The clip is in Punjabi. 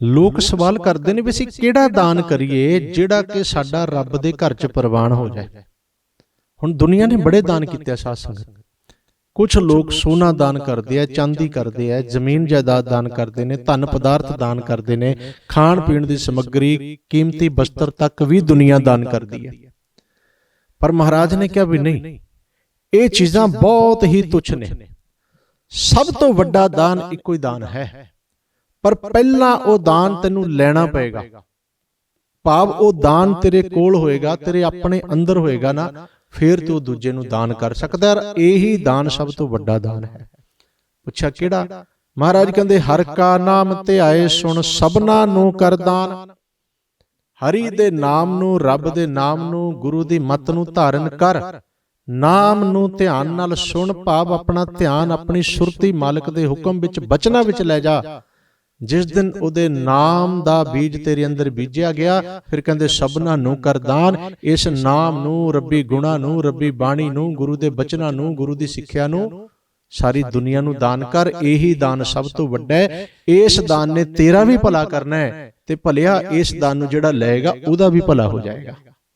ਲੋਕ ਸਵਾਲ ਕਰਦੇ ਨੇ ਵੀ ਅਸੀਂ ਕਿਹੜਾ ਦਾਨ ਕਰੀਏ ਜਿਹੜਾ ਕਿ ਸਾਡਾ ਰੱਬ ਦੇ ਘਰ 'ਚ ਪ੍ਰਵਾਨ ਹੋ ਜਾਏ। ਹੁਣ ਦੁਨੀਆ ਨੇ ਬੜੇ ਦਾਨ ਕੀਤੇ ਆ ਸਾਧ ਸੰਗਤ। ਕੁਝ ਲੋਕ ਸੋਨਾ ਦਾਨ ਕਰਦੇ ਆ, ਚਾਂਦੀ ਕਰਦੇ ਆ, ਜ਼ਮੀਨ ਜਾਇਦਾਦ ਦਾਨ ਕਰਦੇ ਨੇ, ਧਨ ਪਦਾਰਥ ਦਾਨ ਕਰਦੇ ਨੇ, ਖਾਣ ਪੀਣ ਦੀ ਸਮੱਗਰੀ, ਕੀਮਤੀ ਬਸਤਰ ਤੱਕ ਵੀ ਦੁਨੀਆ ਦਾਨ ਕਰਦੀ ਹੈ। ਪਰ ਮਹਾਰਾਜ ਨੇ ਕਿਹਾ ਵੀ ਨਹੀਂ, ਇਹ ਚੀਜ਼ਾਂ ਬਹੁਤ ਹੀ ਤੁੱਛ ਨੇ। ਸਭ ਤੋਂ ਵੱਡਾ ਦਾਨ ਇੱਕੋ ਹੀ ਦਾਨ ਹੈ। ਪਰ ਪਹਿਲਾਂ ਉਹ ਦਾਨ ਤੈਨੂੰ ਲੈਣਾ ਪਏਗਾ। ਭਾਵ ਉਹ ਦਾਨ ਤੇਰੇ ਕੋਲ ਹੋਏਗਾ, ਤੇਰੇ ਆਪਣੇ ਅੰਦਰ ਹੋਏਗਾ ਨਾ, ਫਿਰ ਤੂੰ ਦੂਜੇ ਨੂੰ ਦਾਨ ਕਰ ਸਕਦਾ ਹੈ ਇਹੀ ਦਾਨ ਸਭ ਤੋਂ ਵੱਡਾ ਦਾਨ ਹੈ। ਪੁੱਛਿਆ ਕਿਹੜਾ? ਮਹਾਰਾਜ ਕਹਿੰਦੇ, ਹਰ ਕਾ ਨਾਮ ਧਿਆਏ ਸੁਣ, ਸਭਨਾ ਨੂੰ ਕਰ ਦਾਨ। ਹਰੀ ਦੇ ਨਾਮ ਨੂੰ, ਰੱਬ ਦੇ ਨਾਮ ਨੂੰ, ਗੁਰੂ ਦੀ ਮੱਤ ਨੂੰ ਧਾਰਨ ਕਰ। ਨਾਮ ਨੂੰ ਧਿਆਨ ਨਾਲ ਸੁਣ, ਭਾਵ ਆਪਣਾ ਧਿਆਨ ਆਪਣੀ ਸੁਰਤੀ ਮਾਲਕ ਦੇ ਹੁਕਮ ਵਿੱਚ, ਬਚਨਾ ਵਿੱਚ ਲੈ ਜਾ। ਜਿਸ ਦਿਨ ਉਹਦੇ ਨਾਮ ਦਾ ਬੀਜ ਤੇਰੇ ਅੰਦਰ ਬੀਜਿਆ ਗਿਆ, ਫਿਰ ਕਹਿੰਦੇ, ਸਭਨਾ ਨੂੰ ਕਰਦਾਨ ਇਸ ਨਾਮ ਨੂੰ ਰੱਬੀ ਗੁਣਾ ਨੂੰ, ਰੱਬੀ ਬਾਣੀ ਨੂੰ, ਗੁਰੂ ਦੇ ਬਚਨਾਂ ਨੂੰ, ਗੁਰੂ ਦੀ ਸਿੱਖਿਆ ਨੂੰ ਸਾਰੀ ਦੁਨੀਆ ਨੂੰ ਦਾਨ ਕਰ। ਇਹੀ ਦਾਨ ਸਭ ਤੋਂ ਵੱਡਾ ਹੈ। ਇਸ ਦਾਨ ਨੇ ਤੇਰਾ ਵੀ ਭਲਾ ਕਰਨਾ ਹੈ ਤੇ ਭਲਿਆ ਇਸ ਦਾਨ ਨੂੰ ਜਿਹੜਾ ਲਏਗਾ, ਉਹਦਾ ਵੀ ਭਲਾ ਹੋ ਜਾਏਗਾ।